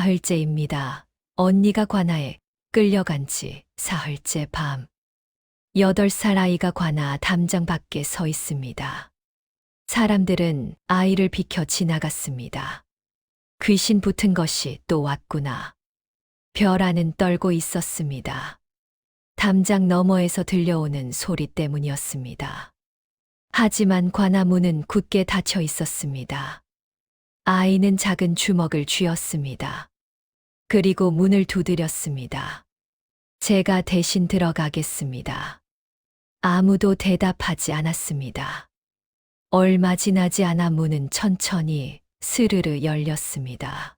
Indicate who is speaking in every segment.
Speaker 1: 사흘째입니다. 언니가 관아에 끌려간 지 사흘째 밤. 여덟 살 아이가 관아 담장 밖에 서 있습니다. 사람들은 아이를 비켜 지나갔습니다. 귀신 붙은 것이 또 왔구나. 별아는 떨고 있었습니다. 담장 너머에서 들려오는 소리 때문이었습니다. 하지만 관아문은 굳게 닫혀 있었습니다. 아이는 작은 주먹을 쥐었습니다. 그리고 문을 두드렸습니다. 제가 대신 들어가겠습니다. 아무도 대답하지 않았습니다. 얼마 지나지 않아 문은 천천히 스르르 열렸습니다.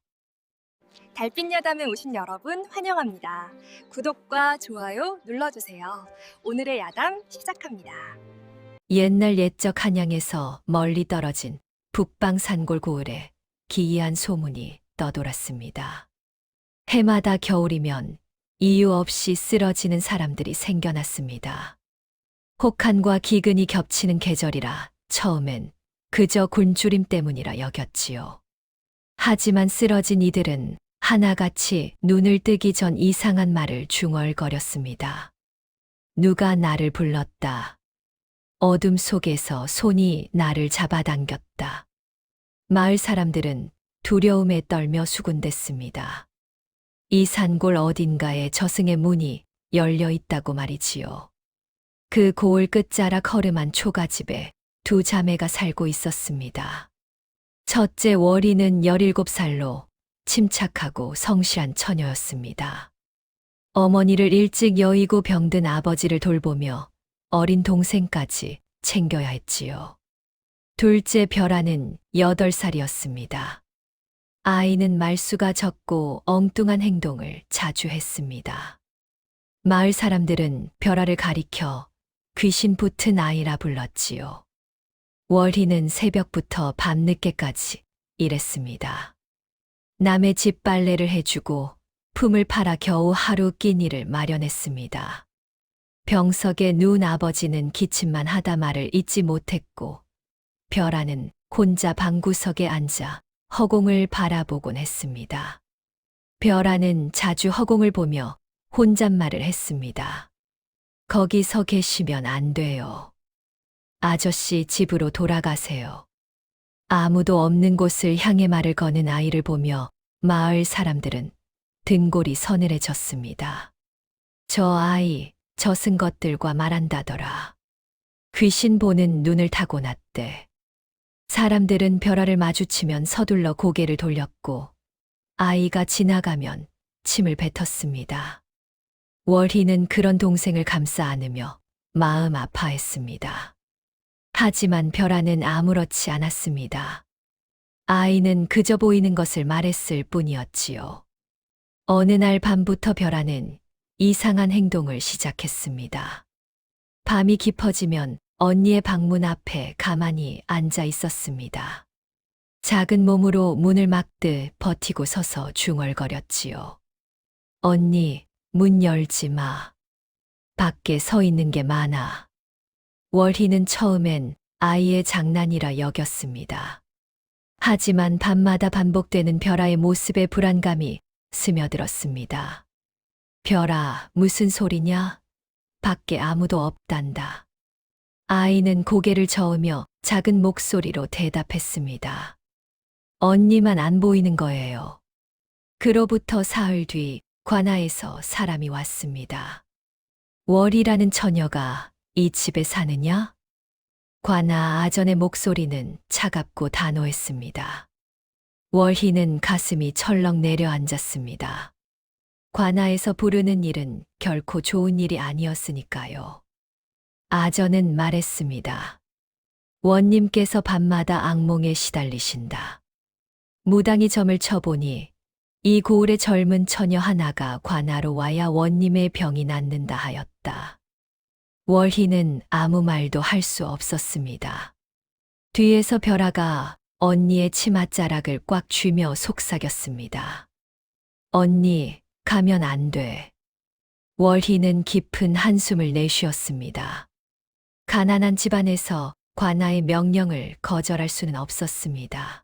Speaker 2: 달빛 여담에 오신 여러분 환영합니다. 구독과 좋아요 눌러주세요. 오늘의 야담 시작합니다.
Speaker 1: 옛날 옛적 한양에서 멀리 떨어진 북방 산골 고을에 기이한 소문이 떠돌았습니다. 해마다 겨울이면 이유 없이 쓰러지는 사람들이 생겨났습니다. 혹한과 기근이 겹치는 계절이라 처음엔 그저 굶주림 때문이라 여겼지요. 하지만 쓰러진 이들은 하나같이 눈을 뜨기 전 이상한 말을 중얼거렸습니다. 누가 나를 불렀다. 어둠 속에서 손이 나를 잡아당겼다. 마을 사람들은 두려움에 떨며 수군댔습니다. 이 산골 어딘가에 저승의 문이 열려 있다고 말이지요. 그 고을 끝자락 허름한 초가집에 두 자매가 살고 있었습니다. 첫째 월이는 17살로 침착하고 성실한 처녀였습니다. 어머니를 일찍 여의고 병든 아버지를 돌보며 어린 동생까지 챙겨야 했지요. 둘째 별아는 8살이었습니다. 아이는 말수가 적고 엉뚱한 행동을 자주 했습니다. 마을 사람들은 별아를 가리켜 귀신 붙은 아이라 불렀지요. 월희는 새벽부터 밤늦게까지 일했습니다. 남의 집 빨래를 해주고 품을 팔아 겨우 하루 끼니를 마련했습니다. 병석에 누운 아버지는 기침만 하다 말을 잊지 못했고, 별아는 혼자 방구석에 앉아 허공을 바라보곤 했습니다. 별아는 자주 허공을 보며 혼잣말을 했습니다. 거기서 계시면 안 돼요. 아저씨 집으로 돌아가세요. 아무도 없는 곳을 향해 말을 거는 아이를 보며 마을 사람들은 등골이 서늘해졌습니다. 저 아이, 저승 것들과 말한다더라. 귀신 보는 눈을 타고났대. 사람들은 별아를 마주치면 서둘러 고개를 돌렸고, 아이가 지나가면 침을 뱉었습니다. 월희는 그런 동생을 감싸 안으며 마음 아파했습니다. 하지만 별아는 아무렇지 않았습니다. 아이는 그저 보이는 것을 말했을 뿐이었지요. 어느 날 밤부터 별아는 이상한 행동을 시작했습니다. 밤이 깊어지면 언니의 방문 앞에 가만히 앉아 있었습니다. 작은 몸으로 문을 막듯 버티고 서서 중얼거렸지요. 언니, 문 열지 마. 밖에 서 있는 게 많아. 월희는 처음엔 아이의 장난이라 여겼습니다. 하지만 밤마다 반복되는 별아의 모습에 불안감이 스며들었습니다. 별아, 무슨 소리냐? 밖에 아무도 없단다. 아이는 고개를 저으며 작은 목소리로 대답했습니다. 언니만 안 보이는 거예요. 그로부터 사흘 뒤 관아에서 사람이 왔습니다. 월이라는 처녀가 이 집에 사느냐? 관아 아전의 목소리는 차갑고 단호했습니다. 월희는 가슴이 철렁 내려앉았습니다. 관아에서 부르는 일은 결코 좋은 일이 아니었으니까요. 아전은 말했습니다. 원님께서 밤마다 악몽에 시달리신다. 무당이 점을 쳐보니 이 고을의 젊은 처녀 하나가 관아로 와야 원님의 병이 낫는다 하였다. 월희는 아무 말도 할 수 없었습니다. 뒤에서 별아가 언니의 치맛자락을 꽉 쥐며 속삭였습니다. 언니, 가면 안 돼. 월희는 깊은 한숨을 내쉬었습니다. 가난한 집안에서 관아의 명령을 거절할 수는 없었습니다.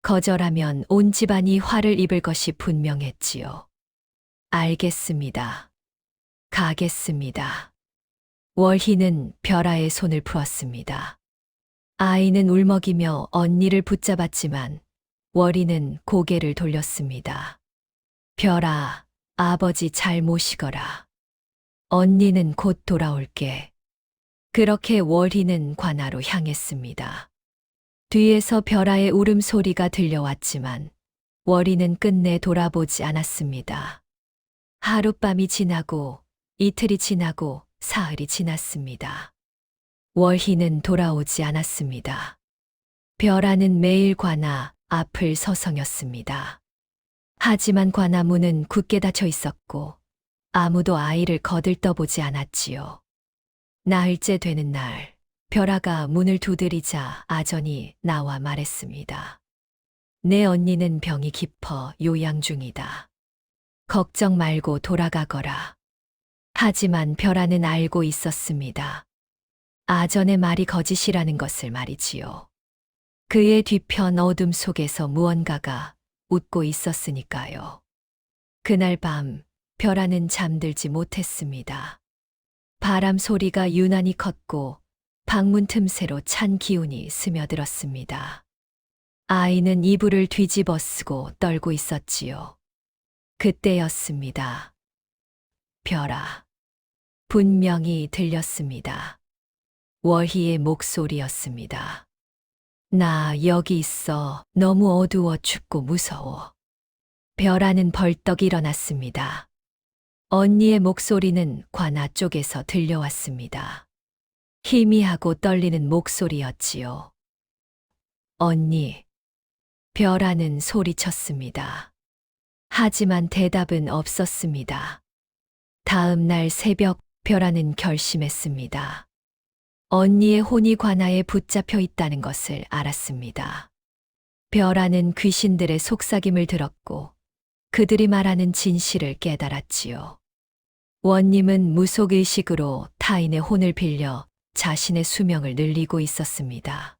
Speaker 1: 거절하면 온 집안이 화를 입을 것이 분명했지요. 알겠습니다. 가겠습니다. 월희는 별아의 손을 풀었습니다. 아이는 울먹이며 언니를 붙잡았지만 월희는 고개를 돌렸습니다. 별아, 아버지 잘 모시거라. 언니는 곧 돌아올게. 그렇게 월희는 관아로 향했습니다. 뒤에서 별아의 울음소리가 들려왔지만 월희는 끝내 돌아보지 않았습니다. 하룻밤이 지나고 이틀이 지나고 사흘이 지났습니다. 월희는 돌아오지 않았습니다. 별아는 매일 관아 앞을 서성였습니다. 하지만 관아 문은 굳게 닫혀 있었고 아무도 아이를 거들떠보지 않았지요. 나흘째 되는 날, 별아가 문을 두드리자 아전이 나와 말했습니다. 내 언니는 병이 깊어 요양 중이다. 걱정 말고 돌아가거라. 하지만 별아는 알고 있었습니다. 아전의 말이 거짓이라는 것을 말이지요. 그의 뒤편 어둠 속에서 무언가가 웃고 있었으니까요. 그날 밤, 별아는 잠들지 못했습니다. 바람 소리가 유난히 컸고 방문 틈새로 찬 기운이 스며들었습니다. 아이는 이불을 뒤집어 쓰고 떨고 있었지요. 그때였습니다. 별아. 분명히 들렸습니다. 월희의 목소리였습니다. 나 여기 있어. 너무 어두워 춥고 무서워. 별아는 벌떡 일어났습니다. 언니의 목소리는 관아 쪽에서 들려왔습니다. 희미하고 떨리는 목소리였지요. 언니. 별아는 소리쳤습니다. 하지만 대답은 없었습니다. 다음 날 새벽 별아는 결심했습니다. 언니의 혼이 관아에 붙잡혀 있다는 것을 알았습니다. 별아는 귀신들의 속삭임을 들었고 그들이 말하는 진실을 깨달았지요. 원님은 무속의식으로 타인의 혼을 빌려 자신의 수명을 늘리고 있었습니다.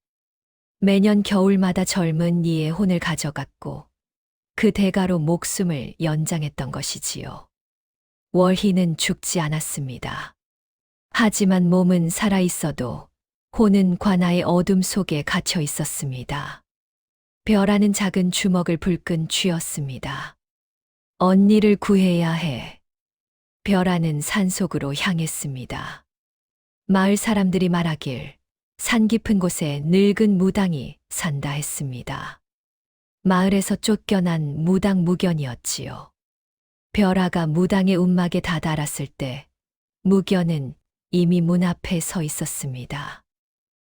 Speaker 1: 매년 겨울마다 젊은 이의 혼을 가져갔고 그 대가로 목숨을 연장했던 것이지요. 월희는 죽지 않았습니다. 하지만 몸은 살아 있어도 혼은 관아의 어둠 속에 갇혀 있었습니다. 별하는 작은 주먹을 불끈 쥐었습니다. 언니를 구해야 해. 별하는 산속으로 향했습니다. 마을 사람들이 말하길 산 깊은 곳에 늙은 무당이 산다 했습니다. 마을에서 쫓겨난 무당 무견이었지요. 별아가 무당의 움막에 다다랐을 때 무견은 이미 문 앞에 서 있었습니다.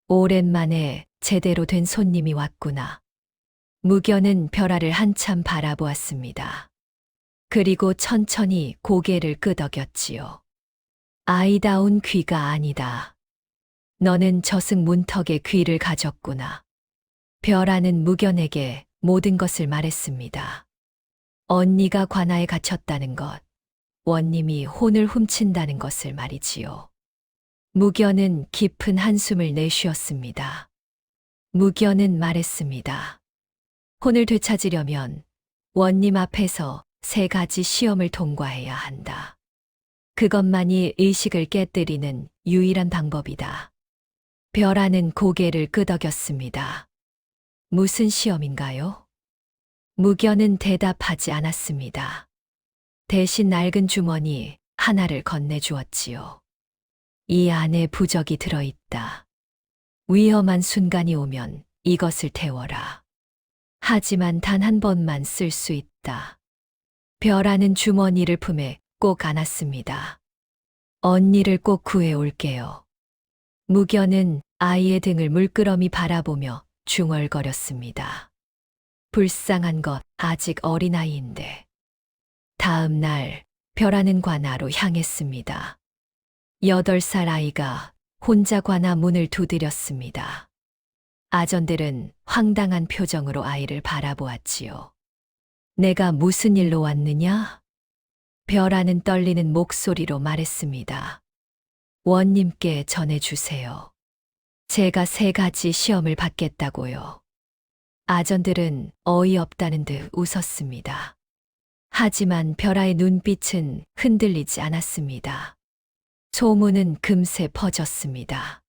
Speaker 1: 오랜만에 제대로 된 손님이 왔구나. 무견은 별아를 한참 바라보았습니다. 그리고 천천히 고개를 끄덕였지요. 아이다운 귀가 아니다. 너는 저승 문턱에 귀를 가졌구나. 별아는 무견에게 모든 것을 말했습니다. 언니가 관아에 갇혔다는 것, 원님이 혼을 훔친다는 것을 말이지요. 무견은 깊은 한숨을 내쉬었습니다. 무견은 말했습니다. 혼을 되찾으려면 원님 앞에서 세 가지 시험을 통과해야 한다. 그것만이 의식을 깨뜨리는 유일한 방법이다. 별아는 고개를 끄덕였습니다. 무슨 시험인가요? 무견은 대답하지 않았습니다. 대신 낡은 주머니 하나를 건네주었지요. 이 안에 부적이 들어있다. 위험한 순간이 오면 이것을 태워라. 하지만 단 한 번만 쓸 수 있다. 별하는 주머니를 품에 꼭 안았습니다. 언니를 꼭 구해 올게요. 무견은 아이의 등을 물끄러미 바라보며 중얼거렸습니다. 불쌍한 것, 아직 어린아이인데. 다음 날, 별하는 관아로 향했습니다. 여덟 살 아이가 혼자 관아 문을 두드렸습니다. 아전들은 황당한 표정으로 아이를 바라보았지요. 내가 무슨 일로 왔느냐? 별하는 떨리는 목소리로 말했습니다. 원님께 전해주세요. 제가 세 가지 시험을 받겠다고요. 아전들은 어이없다는 듯 웃었습니다. 하지만 별아의 눈빛은 흔들리지 않았습니다. 소문은 금세 퍼졌습니다.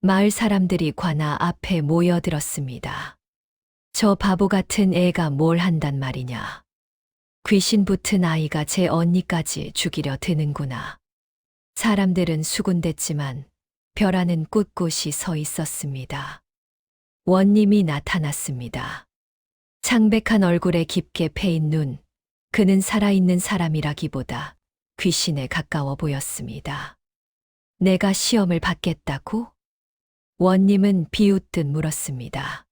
Speaker 1: 마을 사람들이 관아 앞에 모여들었습니다. 저 바보 같은 애가 뭘 한단 말이냐. 귀신 붙은 아이가 제 언니까지 죽이려 드는구나. 사람들은 수군댔지만 별아는 꿋꿋이 서 있었습니다. 원님이 나타났습니다. 창백한 얼굴에 깊게 패인 눈, 그는 살아있는 사람이라기보다 귀신에 가까워 보였습니다. 내가 시험을 받겠다고? 원님은 비웃듯 물었습니다.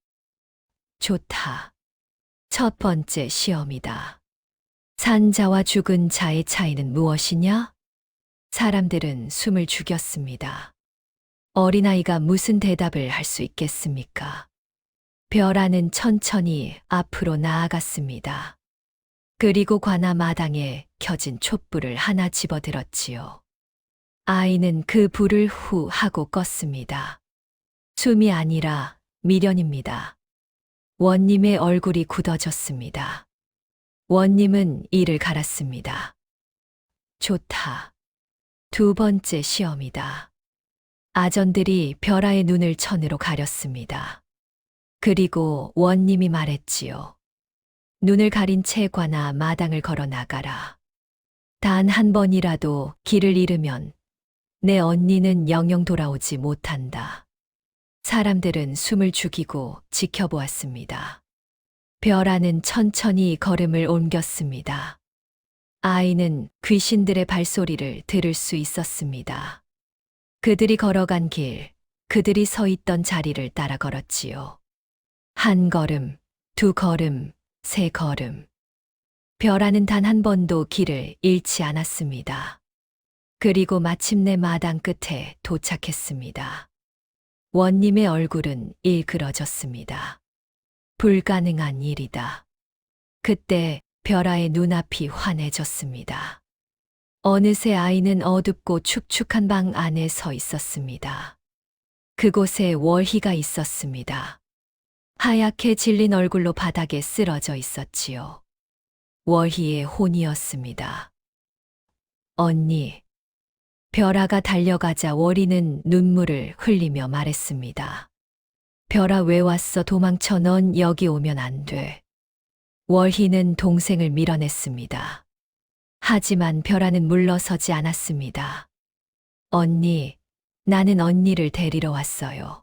Speaker 1: 좋다. 첫 번째 시험이다. 산 자와 죽은 자의 차이는 무엇이냐? 사람들은 숨을 죽였습니다. 어린아이가 무슨 대답을 할 수 있겠습니까? 별아는 천천히 앞으로 나아갔습니다. 그리고 관아 마당에 켜진 촛불을 하나 집어들었지요. 아이는 그 불을 후 하고 껐습니다. 숨이 아니라 미련입니다. 원님의 얼굴이 굳어졌습니다. 원님은 이를 갈았습니다. 좋다. 두 번째 시험이다. 아전들이 별아의 눈을 천으로 가렸습니다. 그리고 원님이 말했지요. 눈을 가린 채 관아 마당을 걸어 나가라. 단 한 번이라도 길을 잃으면 내 언니는 영영 돌아오지 못한다. 사람들은 숨을 죽이고 지켜보았습니다. 별아는 천천히 걸음을 옮겼습니다. 아이는 귀신들의 발소리를 들을 수 있었습니다. 그들이 걸어간 길, 그들이 서 있던 자리를 따라 걸었지요. 한 걸음, 두 걸음, 세 걸음. 별아는 단 한 번도 길을 잃지 않았습니다. 그리고 마침내 마당 끝에 도착했습니다. 원님의 얼굴은 일그러졌습니다. 불가능한 일이다. 그때 별아의 눈앞이 환해졌습니다. 어느새 아이는 어둡고 축축한 방 안에 서 있었습니다. 그곳에 월희가 있었습니다. 하얗게 질린 얼굴로 바닥에 쓰러져 있었지요. 월희의 혼이었습니다. 언니. 별아가 달려가자 월희는 눈물을 흘리며 말했습니다. 별아 왜 왔어 도망쳐 넌 여기 오면 안 돼. 월희는 동생을 밀어냈습니다. 하지만 별아는 물러서지 않았습니다. 언니, 나는 언니를 데리러 왔어요.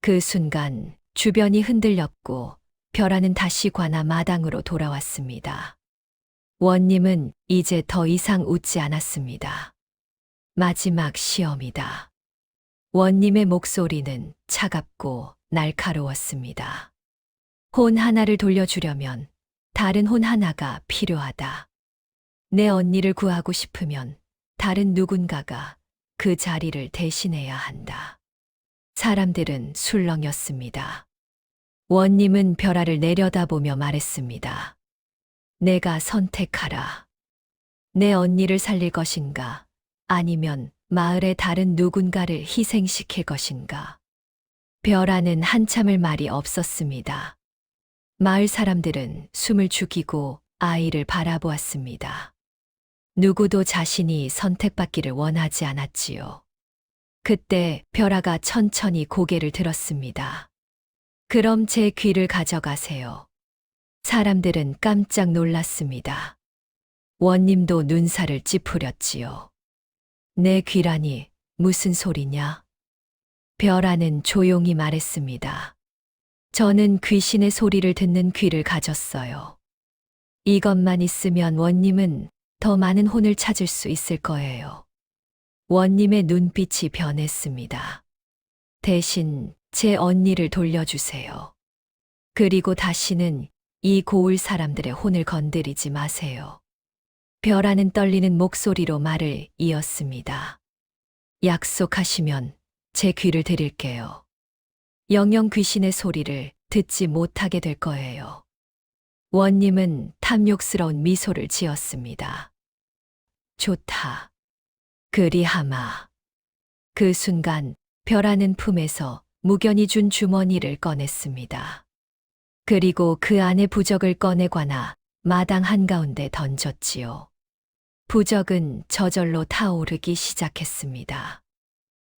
Speaker 1: 그 순간 주변이 흔들렸고 별아는 다시 관아 마당으로 돌아왔습니다. 원님은 이제 더 이상 웃지 않았습니다. 마지막 시험이다. 원님의 목소리는 차갑고 날카로웠습니다. 혼 하나를 돌려주려면 다른 혼 하나가 필요하다. 내 언니를 구하고 싶으면 다른 누군가가 그 자리를 대신해야 한다. 사람들은 술렁였습니다. 원님은 별아를 내려다보며 말했습니다. 내가 선택하라. 내 언니를 살릴 것인가? 아니면 마을의 다른 누군가를 희생시킬 것인가? 별아는 한참을 말이 없었습니다. 마을 사람들은 숨을 죽이고 아이를 바라보았습니다. 누구도 자신이 선택받기를 원하지 않았지요. 그때 별아가 천천히 고개를 들었습니다. 그럼 제 귀를 가져가세요. 사람들은 깜짝 놀랐습니다. 원님도 눈살을 찌푸렸지요. 내 귀라니 무슨 소리냐? 별아는 조용히 말했습니다. 저는 귀신의 소리를 듣는 귀를 가졌어요. 이것만 있으면 원님은 더 많은 혼을 찾을 수 있을 거예요. 원님의 눈빛이 변했습니다. 대신 제 언니를 돌려주세요. 그리고 다시는 이 고울 사람들의 혼을 건드리지 마세요. 별하는 떨리는 목소리로 말을 이었습니다. 약속하시면 제 귀를 드릴게요. 영영 귀신의 소리를 듣지 못하게 될 거예요. 원님은 탐욕스러운 미소를 지었습니다. 좋다. 그리하마. 그 순간 별하는 품에서 무견이 준 주머니를 꺼냈습니다. 그리고 그 안에 부적을 꺼내 관아 마당 한가운데 던졌지요. 부적은 저절로 타오르기 시작했습니다.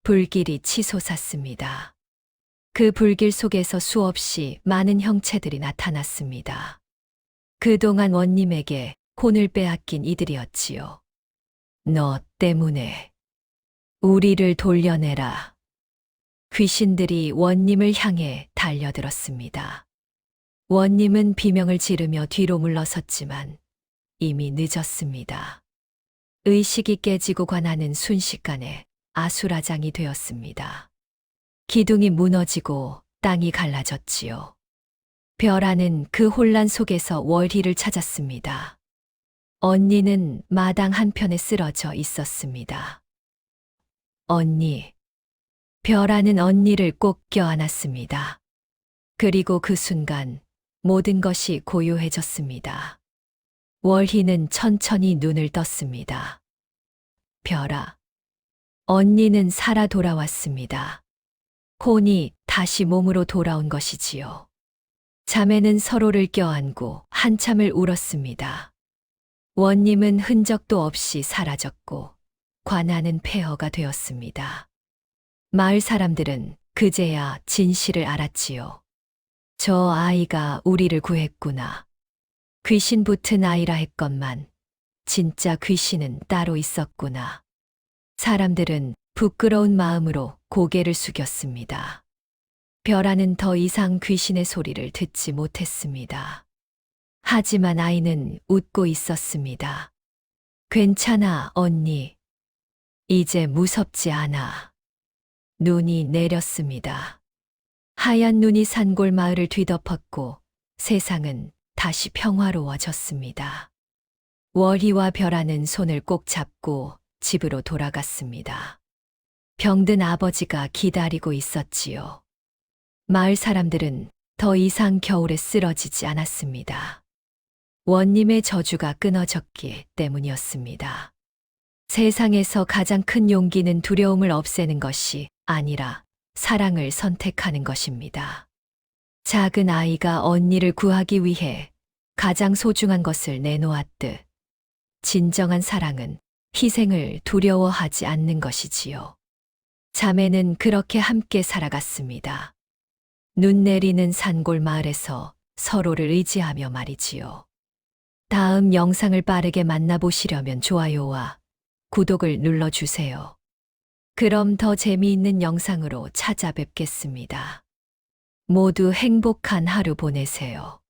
Speaker 1: 불길이 치솟았습니다. 그 불길 속에서 수없이 많은 형체들이 나타났습니다. 그동안 원님에게 혼을 빼앗긴 이들이었지요. 너 때문에 우리를 돌려내라. 귀신들이 원님을 향해 달려들었습니다. 원님은 비명을 지르며 뒤로 물러섰지만 이미 늦었습니다. 의식이 깨지고 관하는 순식간에 아수라장이 되었습니다. 기둥이 무너지고 땅이 갈라졌지요. 벼라는 그 혼란 속에서 월희를 찾았습니다. 언니는 마당 한편에 쓰러져 있었습니다. 언니. 벼라는 언니를 꼭 껴안았습니다. 그리고 그 순간 모든 것이 고요해졌습니다. 월희는 천천히 눈을 떴습니다. 벼라. 언니는 살아 돌아왔습니다. 혼이 다시 몸으로 돌아온 것이지요. 자매는 서로를 껴안고 한참을 울었습니다. 원님은 흔적도 없이 사라졌고 관하는 폐허가 되었습니다. 마을 사람들은 그제야 진실을 알았지요. 저 아이가 우리를 구했구나. 귀신 붙은 아이라 했건만 진짜 귀신은 따로 있었구나. 사람들은 부끄러운 마음으로 고개를 숙였습니다. 벼라는 더 이상 귀신의 소리를 듣지 못했습니다. 하지만 아이는 웃고 있었습니다. 괜찮아, 언니. 이제 무섭지 않아. 눈이 내렸습니다. 하얀 눈이 산골 마을을 뒤덮었고 세상은 다시 평화로워졌습니다. 월희와 벼라는 손을 꼭 잡고 집으로 돌아갔습니다. 병든 아버지가 기다리고 있었지요. 마을 사람들은 더 이상 겨울에 쓰러지지 않았습니다. 원님의 저주가 끊어졌기 때문이었습니다. 세상에서 가장 큰 용기는 두려움을 없애는 것이 아니라 사랑을 선택하는 것입니다. 작은 아이가 언니를 구하기 위해 가장 소중한 것을 내놓았듯 진정한 사랑은 희생을 두려워하지 않는 것이지요. 자매는 그렇게 함께 살아갔습니다. 눈 내리는 산골 마을에서 서로를 의지하며 말이지요. 다음 영상을 빠르게 만나보시려면 좋아요와 구독을 눌러주세요. 그럼 더 재미있는 영상으로 찾아뵙겠습니다. 모두 행복한 하루 보내세요.